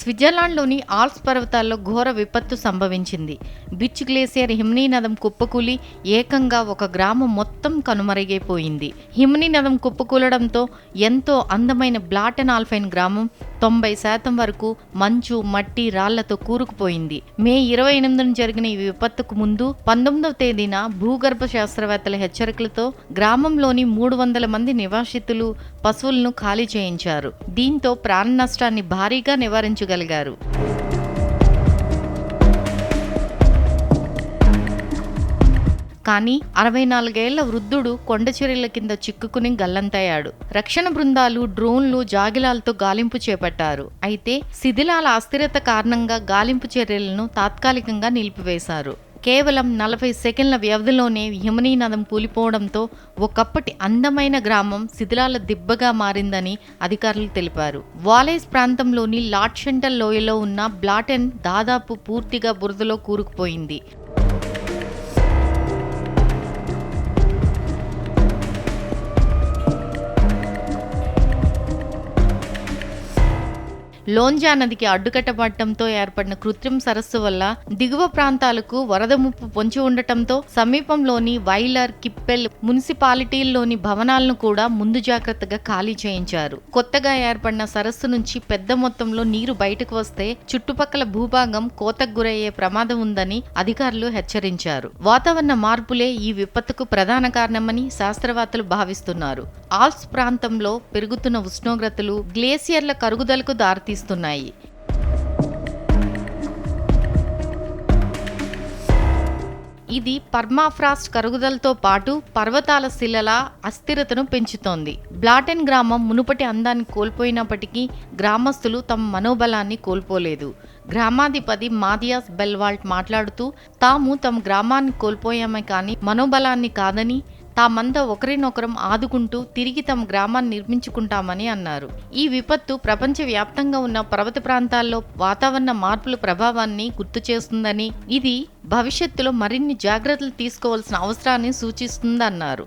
స్విట్జర్లాండ్లోని ఆల్ప్స్ పర్వతాల్లో ఘోర విపత్తు సంభవించింది. బిచ్ గ్లేసియర్ హిమ్నీ నదం కుప్పకూలి ఏకంగా ఒక గ్రామం మొత్తం కనుమరుగైపోయింది. హిమ్నీ నదం కుప్పకూలడంతో ఎంతో అందమైన బ్లాటన్ ఆల్ఫైన్ గ్రామం తొంభై శాతం వరకు మంచు మట్టి రాళ్ళతో కూరుకుపోయింది. మే ఇరవై ఎనిమిదిన జరిగిన ఈ విపత్తుకు ముందు పంతొమ్మిదవ తేదీన భూగర్భ శాస్త్రవేత్తల హెచ్చరికలతో గ్రామంలోని మూడు వందల మంది నివాసితులు పశువులను ఖాళీ చేయించారు. దీంతో ప్రాణ నష్టాన్ని భారీగా నివారించగలిగారు కానీ అరవై నాలుగేళ్ళ వృద్ధుడు కొండచర్యల కింద చిక్కుకుని గల్లంతయ్యాడు. రక్షణ బృందాలు డ్రోన్లు జాగిలాలతో గాలింపు చేపట్టారు. అయితే శిథిలాల అస్థిరత కారణంగా గాలింపు చర్యలను తాత్కాలికంగా నిలిపివేశారు. కేవలం నలభై సెకండ్ల వ్యవధిలోనే హిమనీ నదం కూలిపోవడంతో ఒకప్పటి అందమైన గ్రామం శిథిలాల దిబ్బగా మారిందని అధికారులు తెలిపారు. వాలేస్ ప్రాంతంలోని లాట్షెంటల్ లోయలో ఉన్న బ్లాటెన్ దాదాపు పూర్తిగా బురదలో కూరుకుపోయింది. లోంజా నదికి అడ్డుకట్టబడటంతో ఏర్పడిన కృత్రిమ సరస్సు వల్ల దిగువ ప్రాంతాలకు వరద ముప్పు పొంచి ఉండటంతో సమీపంలోని వైలర్ కిప్పెల్ మున్సిపాలిటీల్లోని భవనాలను కూడా ముందు జాగ్రత్తగా ఖాళీ చేయించారు. కొత్తగా ఏర్పడిన సరస్సు నుంచి పెద్ద మొత్తంలో నీరు బయటకు వస్తే చుట్టుపక్కల భూభాగం కోతకు గురయ్యే ప్రమాదం ఉందని అధికారులు హెచ్చరించారు. వాతావరణ మార్పులే ఈ విపత్తుకు ప్రధాన కారణమని శాస్త్రవేత్తలు భావిస్తున్నారు. ఆల్ప్స్ ప్రాంతంలో పెరుగుతున్న ఉష్ణోగ్రతలు గ్లేసియర్ల కరుగుదలకు దారితీస్తున్నాయి. ఇది పర్మాఫ్రాస్ట్ కరుగుదలతో పాటు పర్వతాల శిలల అస్థిరతను పెంచుతోంది. బ్లాటెన్ గ్రామం మునుపటి అందాన్ని కోల్పోయినప్పటికీ గ్రామస్తులు తమ మనోబలాన్ని కోల్పోలేదు. గ్రామాధిపతి మాదియాస్ బెల్వాల్ట్ మాట్లాడుతూ తాము తమ గ్రామాన్ని కోల్పోయామే కానీ మనోబలాన్ని కాదని తామంతా ఒకరినొకరం ఆదుకుంటూ తిరిగి తమ గ్రామాన్ని నిర్మించుకుంటామని అన్నారు. ఈ విపత్తు ప్రపంచవ్యాప్తంగా ఉన్న పర్వత ప్రాంతాల్లో వాతావరణ మార్పుల ప్రభావాన్ని గుర్తు చేస్తుందని ఇది భవిష్యత్తులో మరిన్ని జాగ్రత్తలు తీసుకోవాల్సిన అవసరాన్ని సూచిస్తుందన్నారు.